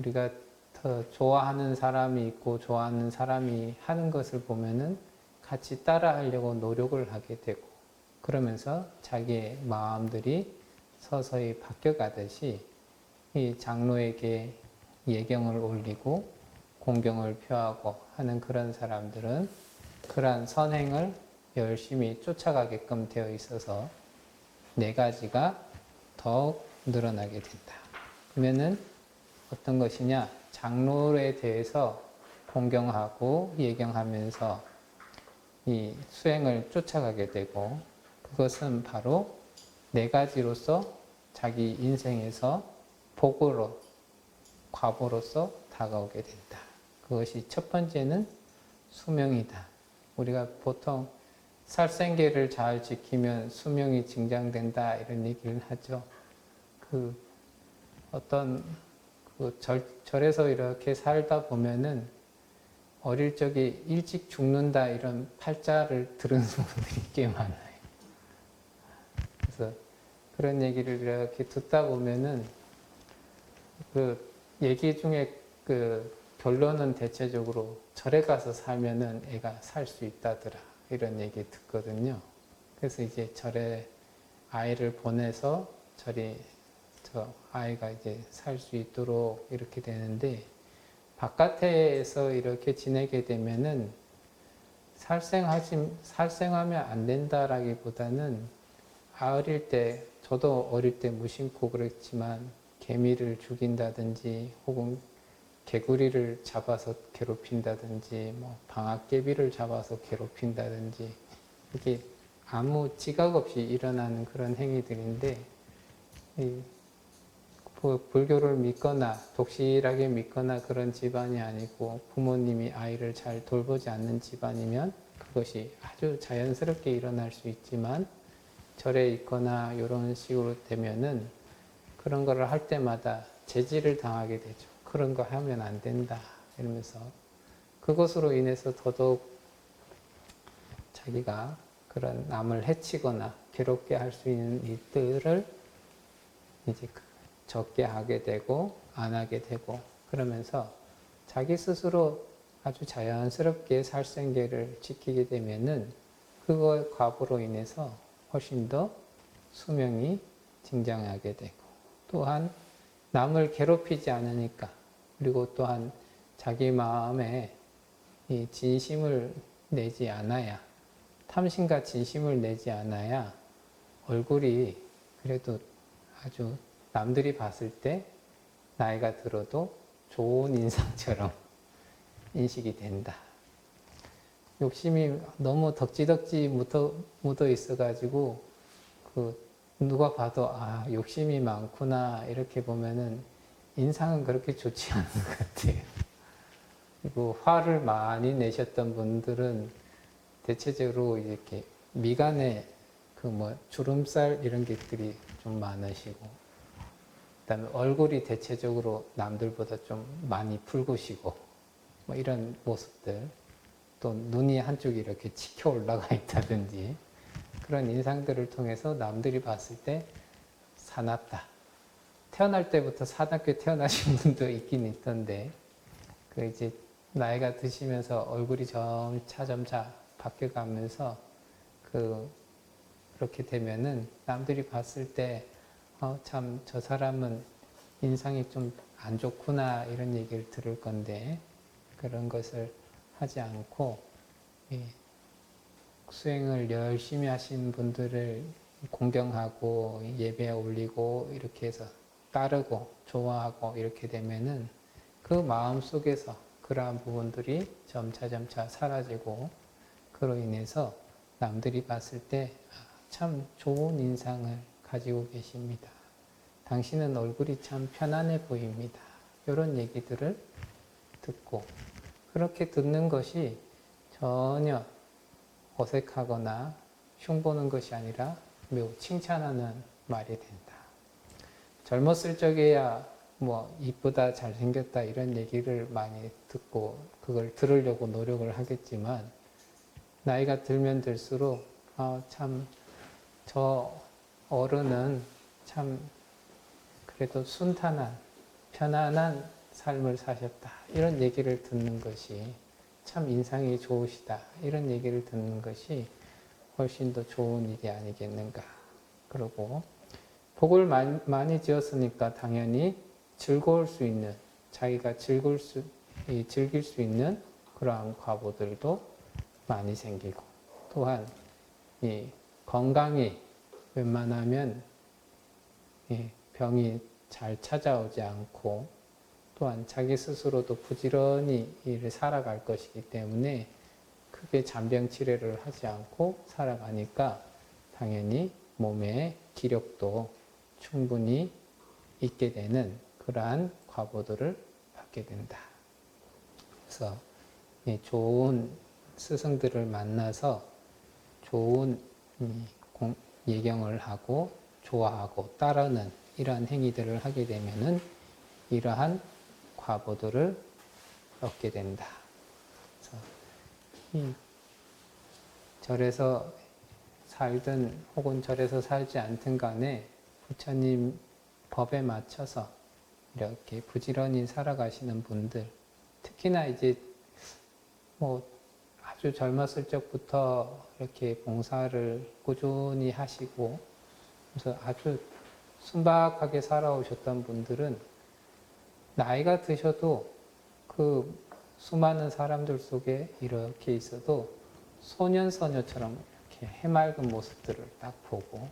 우리가 더 좋아하는 사람이 있고 좋아하는 사람이 하는 것을 보면은 같이 따라 하려고 노력을 하게 되고 그러면서 자기의 마음들이 서서히 바뀌어 가듯이 이 장로에게 예경을 올리고 공경을 표하고 하는 그런 사람들은 그러한 선행을 열심히 쫓아가게끔 되어 있어서 네 가지가 더욱 늘어나게 된다. 그러면은 어떤 것이냐? 장로에 대해서 공경하고 예경하면서 이 수행을 쫓아가게 되고 그것은 바로 네 가지로서 자기 인생에서 복으로 과보로서 다가오게 된다. 그것이 첫 번째는 수명이다. 우리가 보통 살생계를 잘 지키면 수명이 증장된다 이런 얘기를 하죠. 그 어떤 그 절, 절에서 이렇게 살다 보면은 어릴 적에 일찍 죽는다 이런 팔자를 들은 분들이 꽤 많아요. 그래서 그런 얘기를 이렇게 듣다 보면은 그 얘기 중에 그 결론은 대체적으로 절에 가서 살면은 애가 살 수 있다더라 이런 얘기 듣거든요. 그래서 이제 절에 아이를 보내서 절이 저 아이가 이제 살 수 있도록 이렇게 되는데 바깥에서 이렇게 지내게 되면은 살생하지 살생하면 안 된다라기보다는 어릴 때 저도 어릴 때 무심코 그랬지만 개미를 죽인다든지 혹은 개구리를 잡아서 괴롭힌다든지 뭐 방앗개비를 잡아서 괴롭힌다든지 이게 아무 지각 없이 일어나는 그런 행위들인데 불교를 믿거나 독실하게 믿거나 그런 집안이 아니고 부모님이 아이를 잘 돌보지 않는 집안이면 그것이 아주 자연스럽게 일어날 수 있지만 절에 있거나 이런 식으로 되면은 그런 거를 할 때마다 제지를 당하게 되죠. 그런 거 하면 안 된다. 이러면서 그것으로 인해서 더더욱 자기가 그런 남을 해치거나 괴롭게 할 수 있는 일들을 이제 그 적게 하게 되고 안 하게 되고 그러면서 자기 스스로 아주 자연스럽게 살생계를 지키게 되면은 그거의 과보로 인해서 훨씬 더 수명이 증장하게 되고 또한 남을 괴롭히지 않으니까 그리고 또한 자기 마음에 이 진심을 내지 않아야 탐심과 진심을 내지 않아야 얼굴이 그래도 아주 남들이 봤을 때 나이가 들어도 좋은 인상처럼 인식이 된다. 욕심이 너무 덕지덕지 묻어, 묻어 있어가지고 그 누가 봐도 아 욕심이 많구나 이렇게 보면은 인상은 그렇게 좋지 않은 것 같아요. 그리고 화를 많이 내셨던 분들은 대체적으로 이렇게 미간에 그 뭐 주름살 이런 것들이 좀 많으시고 그다음에 얼굴이 대체적으로 남들보다 좀 많이 붉으시고 뭐 이런 모습들 또 눈이 한쪽이 이렇게 치켜 올라가 있다든지 그런 인상들을 통해서 남들이 봤을 때 사납다. 태어날 때부터 사납게 태어나신 분도 있긴 있던데 그 이제 나이가 드시면서 얼굴이 점차 점차 바뀌어가면서 그 그렇게 되면은 남들이 봤을 때 어, 참 저 사람은 인상이 좀 안 좋구나 이런 얘기를 들을 건데 그런 것을 하지 않고 이 수행을 열심히 하신 분들을 공경하고 예배에 올리고 이렇게 해서 따르고 좋아하고 이렇게 되면은 그 마음 속에서 그러한 부분들이 점차 점차 사라지고 그로 인해서 남들이 봤을 때 참 좋은 인상을 가지고 계십니다. 당신은 얼굴이 참 편안해 보입니다. 이런 얘기들을 듣고 그렇게 듣는 것이 전혀 어색하거나 흉보는 것이 아니라 매우 칭찬하는 말이 된다. 젊었을 적에야 뭐 이쁘다 잘생겼다 이런 얘기를 많이 듣고 그걸 들으려고 노력을 하겠지만 나이가 들면 들수록 아, 참저 어른은 참 그래도 순탄한 편안한 삶을 사셨다. 이런 얘기를 듣는 것이 참 인상이 좋으시다. 이런 얘기를 듣는 것이 훨씬 더 좋은 일이 아니겠는가. 그리고 복을 많이, 지었으니까 당연히 즐거울 수 있는 자기가 즐거울 수 이, 즐길 수 있는 그러한 과보들도 많이 생기고 또한 이 건강이 웬만하면 이 병이 잘 찾아오지 않고 또한 자기 스스로도 부지런히 일을 살아갈 것이기 때문에 크게 잔병 치레를 하지 않고 살아가니까 당연히 몸의 기력도 충분히 있게 되는 그러한 과보들을 받게 된다. 그래서 이 좋은 스승들을 만나서 좋은 이 공- 예경을 하고 좋아하고 따르는 이러한 행위들을 하게 되면은 이러한 과보들을 얻게 된다. 이 절에서 살든 혹은 절에서 살지 않든 간에 부처님 법에 맞춰서 이렇게 부지런히 살아가시는 분들, 특히나 이제 뭐 아주 젊었을 적부터 이렇게 봉사를 꾸준히 하시고 그래서 아주 순박하게 살아오셨던 분들은 나이가 드셔도 그 수많은 사람들 속에 이렇게 있어도 소년 소녀처럼 이렇게 해맑은 모습들을 딱 보고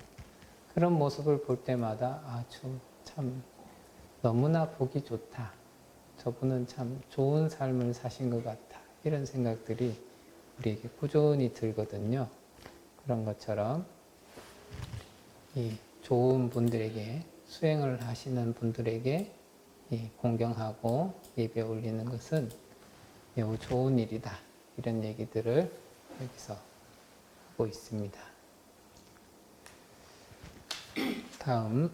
그런 모습을 볼 때마다 아주 참 너무나 보기 좋다. 저분은 참 좋은 삶을 사신 것 같다. 이런 생각들이 우리에게 꾸준히 들거든요. 그런 것처럼 이 좋은 분들에게 수행을 하시는 분들에게 이 공경하고 예배 올리는 것은 매우 좋은 일이다. 이런 얘기들을 여기서 하고 있습니다. 다음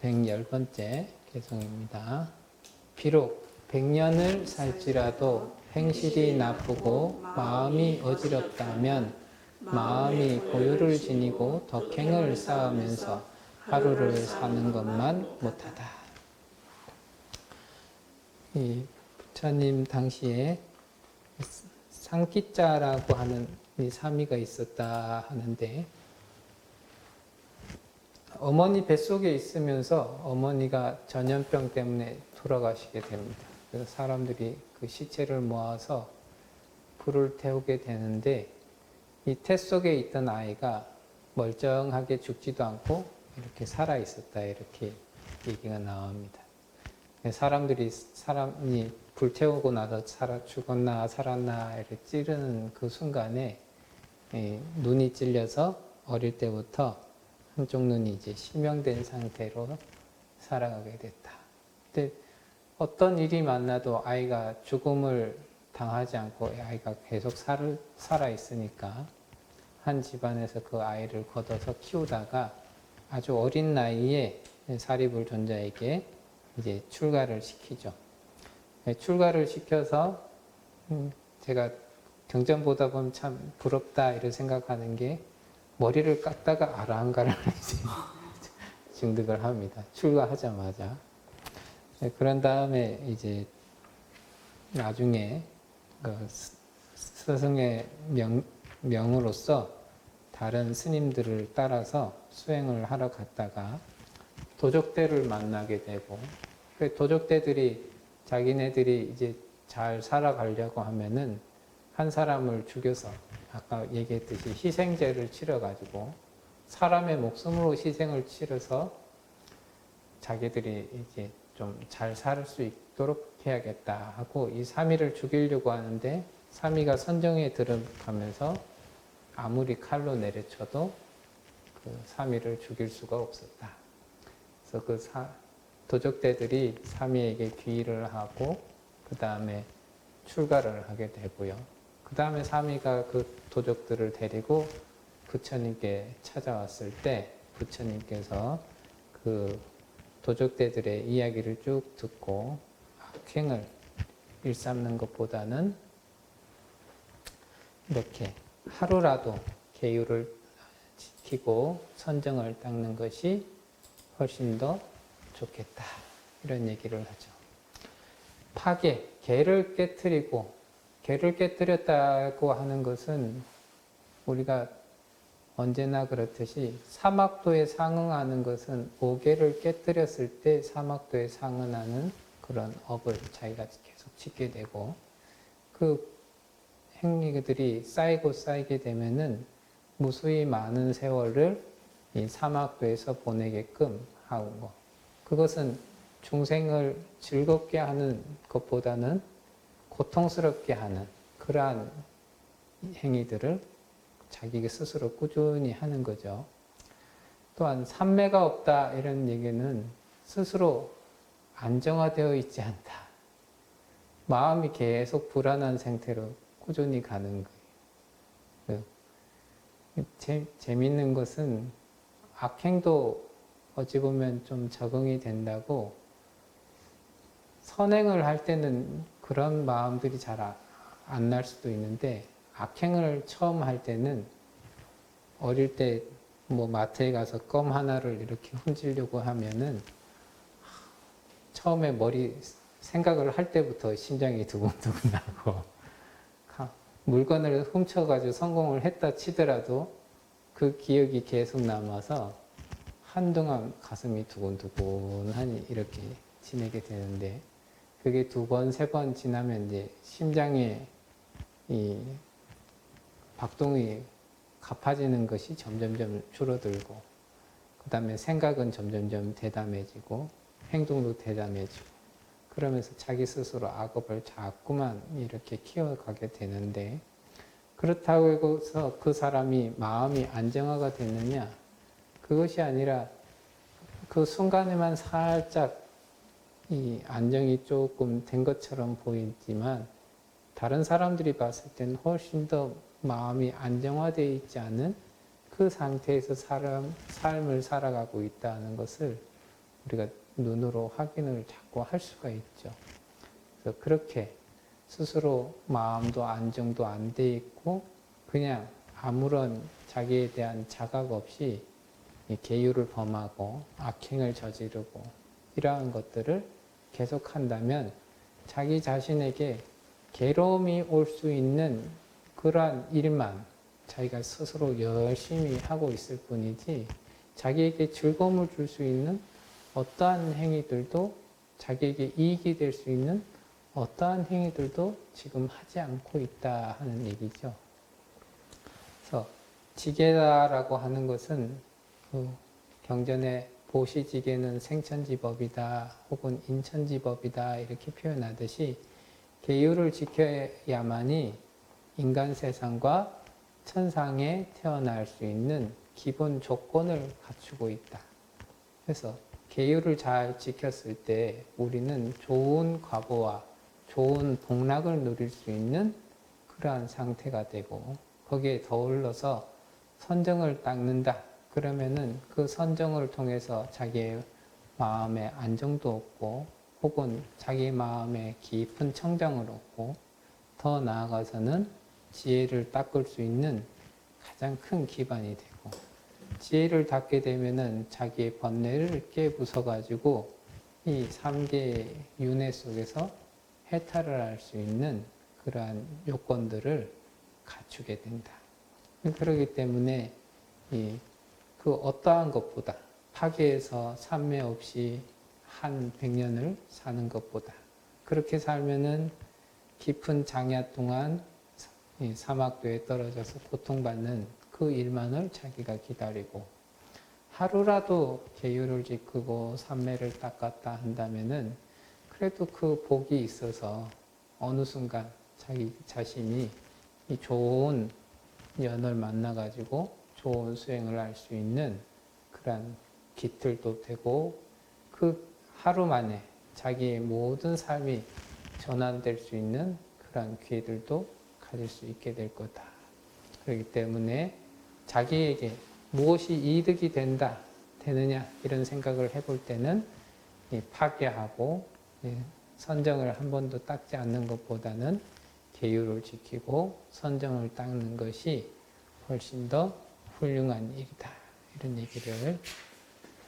110번째 개송입니다. 비록 100년을 살지라도 행실이 나쁘고 마음이 어지럽다면 마음이 고유를 지니고 덕행을 쌓으면서 하루를 사는 것만 못하다. 이 부처님 당시에 상기자라고 하는 이 사미가 있었다 하는데 어머니 뱃속에 있으면서 어머니가 전염병 때문에 돌아가시게 됩니다. 그래서 사람들이 그 시체를 모아서 불을 태우게 되는데 이 태 속에 있던 아이가 멀쩡하게 죽지도 않고 이렇게 살아 있었다 이렇게 얘기가 나옵니다. 사람들이 사람이 불 태우고 나서 살아 죽었나 살았나 이렇게 찌르는 그 순간에 이 눈이 찔려서 어릴 때부터 한쪽 눈이 이제 실명된 상태로 살아가게 됐다. 근데 어떤 일이 만나도 아이가 죽음을 당하지 않고 아이가 계속 살, 살아 있으니까 한 집안에서 그 아이를 걷어서 키우다가 아주 어린 나이에 사리불 존자에게 이제 출가를 시키죠. 네, 출가를 시켜서 음, 제가 경전 보다 보면 참 부럽다 이런 생각하는 게 머리를 깎다가 아랑가를 증득을 합니다. 출가하자마자. 네, 그런 다음에 이제 나중에 그 스- 스승의 명, 명으로서 다른 스님들을 따라서 수행을 하러 갔다가 도적대를 만나게 되고 그 도적대들이 자기네들이 이제 잘 살아가려고 하면은 한 사람을 죽여서 아까 얘기했듯이 희생제를 치러가지고 사람의 목숨으로 희생을 치러서 자기들이 이제 좀 잘 살 수 있도록 해야겠다 하고 이 사미를 죽이려고 하는데 사미가 선정에 들어가면서 아무리 칼로 내려쳐도 그 사미를 죽일 수가 없었다. 그래서 그 사, 도적대들이 사미에게 귀의를 하고 그 다음에 출가를 하게 되고요. 그 다음에 사미가 그 도적들을 데리고 부처님께 찾아왔을 때 부처님께서 그 도적대들의 이야기를 쭉 듣고 악행을 일삼는 것보다는 이렇게 하루라도 계율을 지키고 선정을 닦는 것이 훨씬 더 좋겠다. 이런 얘기를 하죠. 파괴, 개를 깨뜨리고 개를 깨뜨렸다고 하는 것은 우리가 언제나 그렇듯이 사막도에 상응하는 것은 오개를 깨뜨렸을 때 사막도에 상응하는 그런 업을 자기가 계속 짓게 되고 그 행위들이 쌓이고 쌓이게 되면은 무수히 많은 세월을 이 사막도에서 보내게끔 하고 그것은 중생을 즐겁게 하는 것보다는 고통스럽게 하는 그러한 행위들을 자기 스스로 꾸준히 하는 거죠. 또한 삼매가 없다 이런 얘기는 스스로 안정화되어 있지 않다. 마음이 계속 불안한 상태로 꾸준히 가는 거예요. 그 재, 재밌는 것은 악행도 어찌 보면 좀 적응이 된다고 선행을 할 때는 그런 마음들이 잘 안 날 수도 있는데 악행을 처음 할 때는 어릴 때 뭐 마트에 가서 껌 하나를 이렇게 훔치려고 하면은 처음에 머리 생각을 할 때부터 심장이 두근두근 나고 물건을 훔쳐가지고 성공을 했다 치더라도 그 기억이 계속 남아서 한동안 가슴이 두근두근하니 이렇게 지내게 되는데 그게 두 번, 세 번 지나면 이제 심장에 이 박동이 가파지는 것이 점점점 줄어들고 그 다음에 생각은 점점점 대담해지고 행동도 대담해지고 그러면서 자기 스스로 악업을 자꾸만 이렇게 키워가게 되는데 그렇다고 해서 그 사람이 마음이 안정화가 됐느냐? 그것이 아니라 그 순간에만 살짝 이 안정이 조금 된 것처럼 보이지만 다른 사람들이 봤을 때는 훨씬 더 마음이 안정화되어 있지 않은 그 상태에서 사람, 삶을 살아가고 있다는 것을 우리가 눈으로 확인을 자꾸 할 수가 있죠. 그래서 그렇게 스스로 마음도 안정도 안 돼 있고 그냥 아무런 자기에 대한 자각 없이 이 계율을 범하고 악행을 저지르고 이러한 것들을 계속한다면 자기 자신에게 괴로움이 올 수 있는 그러한 일만 자기가 스스로 열심히 하고 있을 뿐이지 자기에게 즐거움을 줄 수 있는 어떠한 행위들도 자기에게 이익이 될 수 있는 어떠한 행위들도 지금 하지 않고 있다 하는 얘기죠. 그래서 지게다라고 하는 것은 그 경전에 보시지게는 생천지법이다 혹은 인천지법이다 이렇게 표현하듯이 계율을 지켜야만이 인간 세상과 천상에 태어날 수 있는 기본 조건을 갖추고 있다. 그래서 계율을 잘 지켰을 때 우리는 좋은 과보와 좋은 복락을 누릴 수 있는 그러한 상태가 되고 거기에 더불어서 선정을 닦는다. 그러면은 그 선정을 통해서 자기의 마음의 안정도 얻고 혹은 자기 마음의 깊은 청정을 얻고 더 나아가서는 지혜를 닦을 수 있는 가장 큰 기반이 되고 지혜를 닦게 되면은 자기의 번뇌를 깨부숴 가지고 이 삼계 윤회 속에서 해탈을 할 수 있는 그러한 요건들을 갖추게 된다. 그렇기 때문에 이 그 어떠한 것보다 파괴에서 삼매 없이 한 백년을 사는 것보다 그렇게 살면은 깊은 장야 동안 이 사막도에 떨어져서 고통받는 그 일만을 자기가 기다리고 하루라도 계율을 지키고 삼매를 닦았다 한다면은 그래도 그 복이 있어서 어느 순간 자기 자신이 이 좋은 연을 만나가지고 좋은 수행을 할 수 있는 그런 기틀도 되고 그 하루 만에 자기의 모든 삶이 전환될 수 있는 그런 기회들도 가질 수 있게 될 거다. 그렇기 때문에 자기에게 무엇이 이득이 된다, 되느냐, 이런 생각을 해볼 때는 파괴하고 선정을 한 번도 닦지 않는 것보다는 계율을 지키고 선정을 닦는 것이 훨씬 더 훌륭한 일이다. 이런 얘기를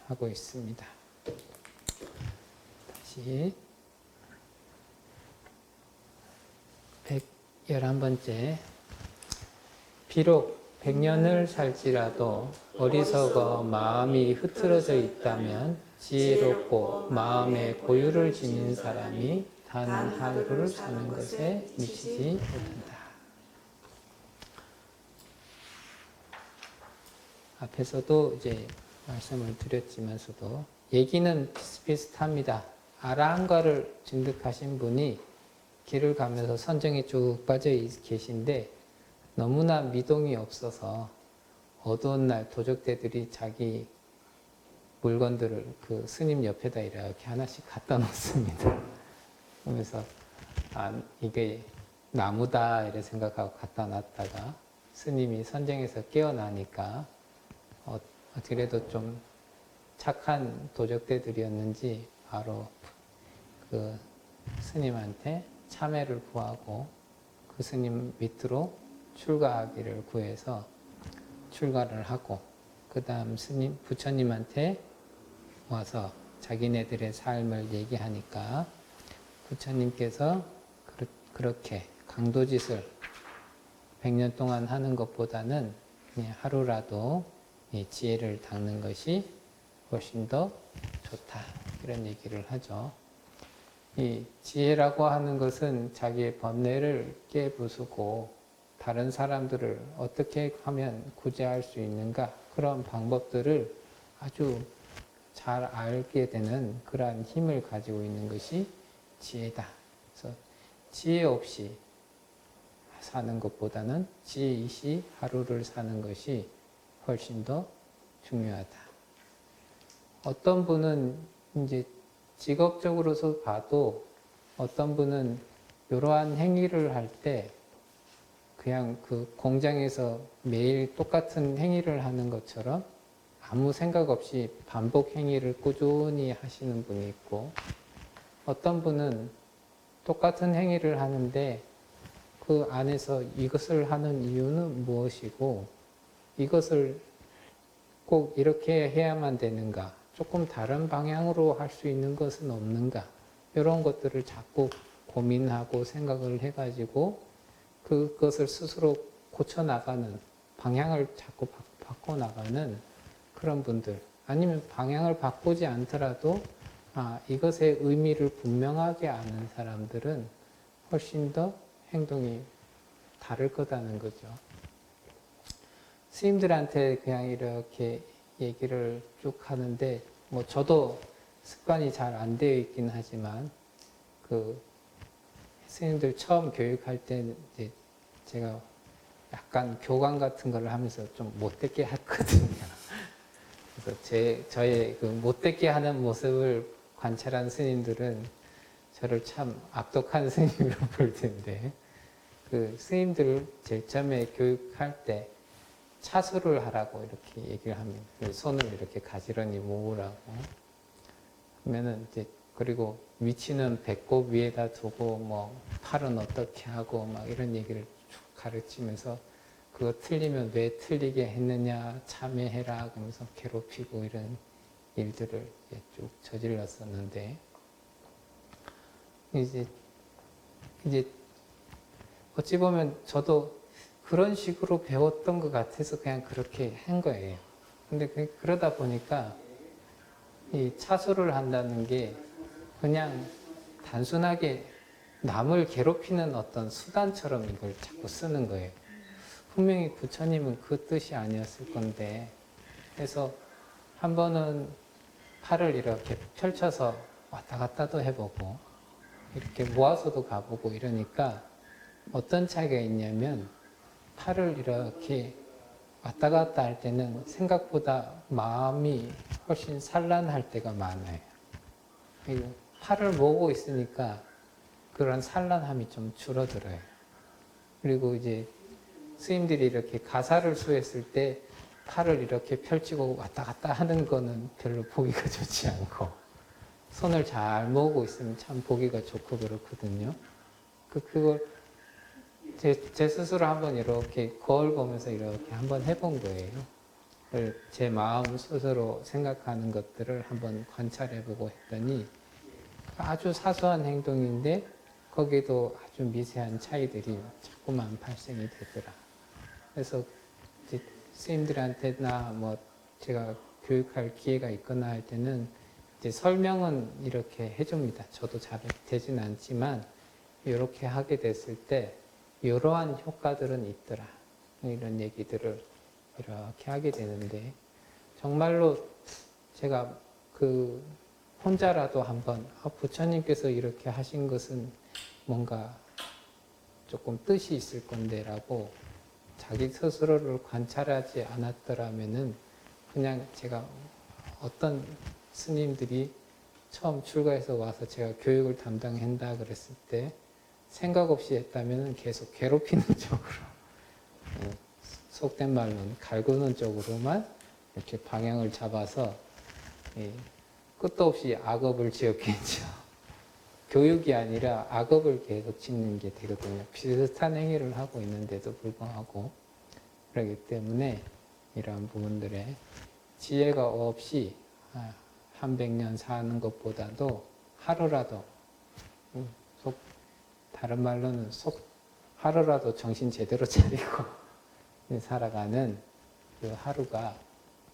하고 있습니다. 다시 열한 번째. 비록 백년을 살지라도 어리석어 마음이 흐트러져 있다면 지혜롭고 마음에 고유를 지닌 사람이 단 하루를 사는 것에 미치지 못한다. 앞에서도 이제 말씀을 드렸지만서도 얘기는 비슷비슷합니다. 아라한가를 증득하신 분이 길을 가면서 선정에 쭉 빠져 있- 계신데 너무나 미동이 없어서 어두운 날 도적대들이 자기 물건들을 그 스님 옆에다 이렇게 하나씩 갖다 놓습니다. 그러면서 아 이게 나무다 이래 생각하고 갖다 놨다가 스님이 선정에서 깨어나니까 어, 그래도 좀 착한 도적대들이었는지 바로 그 스님한테 참회를 구하고 그 스님 밑으로 출가하기를 구해서 출가를 하고 그 다음 스님 부처님한테 와서 자기네들의 삶을 얘기하니까 부처님께서 그렇게 강도짓을 100년 동안 하는 것보다는 하루라도 이 지혜를 닦는 것이 훨씬 더 좋다. 이런 얘기를 하죠. 이 지혜라고 하는 것은 자기의 번뇌를 깨부수고 다른 사람들을 어떻게 하면 구제할 수 있는가 그런 방법들을 아주 잘 알게 되는 그러한 힘을 가지고 있는 것이 지혜다. 그래서 지혜 없이 사는 것보다는 지혜이시 하루를 사는 것이 훨씬 더 중요하다. 어떤 분은 이제 직업적으로서 봐도 어떤 분은 이러한 행위를 할 때 그냥 그 공장에서 매일 똑같은 행위를 하는 것처럼 아무 생각 없이 반복 행위를 꾸준히 하시는 분이 있고 어떤 분은 똑같은 행위를 하는데 그 안에서 이것을 하는 이유는 무엇이고 이것을 꼭 이렇게 해야만 되는가 조금 다른 방향으로 할 수 있는 것은 없는가 이런 것들을 자꾸 고민하고 생각을 해가지고 그것을 스스로 고쳐나가는 방향을 자꾸 바- 바꿔나가는 그런 분들 아니면 방향을 바꾸지 않더라도 아, 이것의 의미를 분명하게 아는 사람들은 훨씬 더 행동이 다를 거다는 거죠. 스님들한테 그냥 이렇게 얘기를 쭉 하는데 뭐 저도 습관이 잘 안 되어 있긴 하지만 그 스님들 처음 교육할 때 이제 제가 약간 교감 같은 걸 하면서 좀 못되게 했거든요. 그래서 제 저의 그 못되게 하는 모습을 관찰한 스님들은 저를 참 악독한 스님으로 볼 텐데 그 스님들 제일 처음에 교육할 때 차수를 하라고 이렇게 얘기를 합니다. 그 손을 이렇게 가지런히 모으라고. 하면은 이제 그리고 위치는 배꼽 위에다 두고 뭐 팔은 어떻게 하고 막 이런 얘기를 쭉 가르치면서 그거 틀리면 왜 틀리게 했느냐 참여해라 그러면서 괴롭히고 이런 일들을 쭉 저질렀었는데 이제 이제 어찌 보면 저도 그런 식으로 배웠던 것 같아서 그냥 그렇게 한 거예요. 근데 그- 그러다 보니까 이 차수를 한다는 게 그냥 단순하게 남을 괴롭히는 어떤 수단처럼 이걸 자꾸 쓰는 거예요. 분명히 부처님은 그 뜻이 아니었을 건데, 그래서 한 번은 팔을 이렇게 펼쳐서 왔다 갔다도 해보고, 이렇게 모아서도 가보고 이러니까 어떤 차이가 있냐면, 팔을 이렇게 왔다 갔다 할 때는 생각보다 마음이 훨씬 산란할 때가 많아요. 팔을 모으고 있으니까 그런 산란함이 좀 줄어들어요. 그리고 이제 스님들이 이렇게 가사를 수했을 때 팔을 이렇게 펼치고 왔다 갔다 하는 거는 별로 보기가 좋지 않고 손을 잘 모으고 있으면 참 보기가 좋고 그렇거든요. 그, 그걸 제, 제 스스로 한번 이렇게 거울 보면서 이렇게 한번 해본 거예요. 제 마음 스스로 생각하는 것들을 한번 관찰해보고 했더니 아주 사소한 행동인데 거기도 아주 미세한 차이들이 자꾸만 발생이 되더라. 그래서 선생님들한테나 뭐 제가 교육할 기회가 있거나 할 때는 이제 설명은 이렇게 해줍니다. 저도 잘 되진 않지만 이렇게 하게 됐을 때 이러한 효과들은 있더라. 이런 얘기들을 이렇게 하게 되는데 정말로 제가 그 혼자라도 한번 아, 부처님께서 이렇게 하신 것은 뭔가 조금 뜻이 있을 건데라고 자기 스스로를 관찰하지 않았더라면은 그냥 제가 어떤 스님들이 처음 출가해서 와서 제가 교육을 담당한다 그랬을 때 생각 없이 했다면 계속 괴롭히는 쪽으로 어, 속된 말로는 갈구는 쪽으로만 이렇게 방향을 잡아서 이 끝도 없이 악업을 지었겠죠. 교육이 아니라 악업을 계속 짓는 게 되거든요. 비슷한 행위를 하고 있는데도 불구하고 그렇기 때문에 이러한 부분들에 지혜가 없이 아, 한백 년 사는 것보다도 하루라도 다른 말로는 속 하루라도 정신 제대로 차리고 살아가는 그 하루가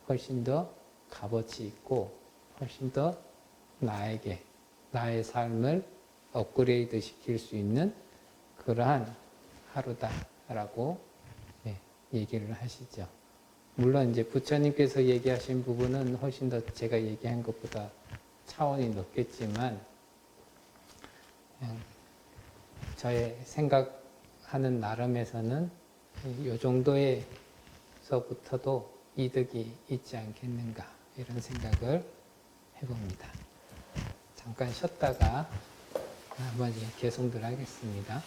훨씬 더 값어치 있고 훨씬 더 나에게 나의 삶을 업그레이드 시킬 수 있는 그러한 하루다라고 예, 얘기를 하시죠. 물론 이제 부처님께서 얘기하신 부분은 훨씬 더 제가 얘기한 것보다 차원이 높겠지만 그냥 저의 생각하는 나름에서는 이 정도에서부터도 이득이 있지 않겠는가 이런 생각을 해봅니다. 잠깐 쉬었다가 한번 개송들 하겠습니다.